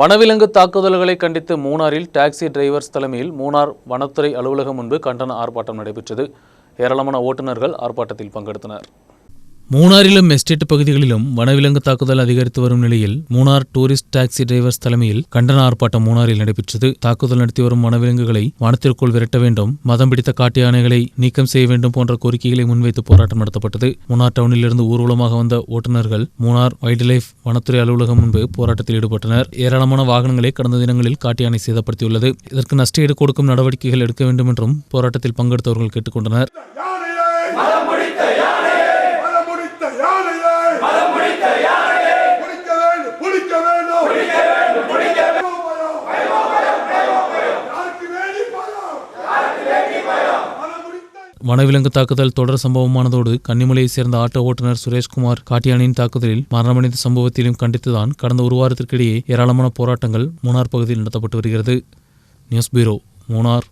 வனவிலங்கு தாக்குதல்களை கண்டித்து மூணாரில் டாக்ஸி டிரைவர்ஸ் தலைமையில் மூணார் வனத்துறை அலுவலகம் முன்பு கண்டன ஆர்ப்பாட்டம் நடைபெற்றது. ஏராளமான ஓட்டுநர்கள் ஆர்ப்பாட்டத்தில் பங்கெடுத்தனர். மூணாரிலும் எஸ்டேட் பகுதிகளிலும் வனவிலங்கு தாக்குதல் அதிகரித்து வரும் நிலையில் மூணார் டூரிஸ்ட் டாக்ஸி டிரைவர்ஸ் தலைமையில் கண்டன ஆர்ப்பாட்டம் மூணாரில் நடைபெற்றது. தாக்குதல் நடத்தி வரும் வனவிலங்குகளை வனத்திற்குள் விரட்ட வேண்டும். மதம் பிடித்த காட்டு யானைகளை நீக்கம் செய்ய வேண்டும் போன்ற கோரிக்கைகளை முன்வைத்து போராட்டம் நடத்தப்பட்டது. மூணார் டவுனிலிருந்து ஊர்வலமாக வந்த ஓட்டுநர்கள் மூணார் வைல்ட் லைஃப் வனத்துறை அலுவலகம் முன்பு போராட்டத்தில் ஈடுபட்டனர். ஏராளமான வாகனங்களை கடந்த தினங்களில் காட்டு யானை சேதப்படுத்தியுள்ளது. இதற்கு நஷ்டஈடு கொடுக்கும் நடவடிக்கைகள் எடுக்க வேண்டும் என்றும் போராட்டத்தில் பங்கெடுத்தவர்கள் கேட்டுக்கொண்டனர். வனவிலங்கு தாக்குதல் தொடர் சம்பவமானதோடு கன்னிமலையைச் சேர்ந்த ஆட்டோ ஓட்டுநர் சுரேஷ்குமார் காட்டியானின் தாக்குதலில் மரணமடைந்த சம்பவத்திலும் கண்டித்துதான் கடந்த ஒரு வாரத்திற்கிடையே ஏராளமான போராட்டங்கள் மூணார் பகுதியில் நடத்தப்பட்டு வருகிறது. News bureau Munnar.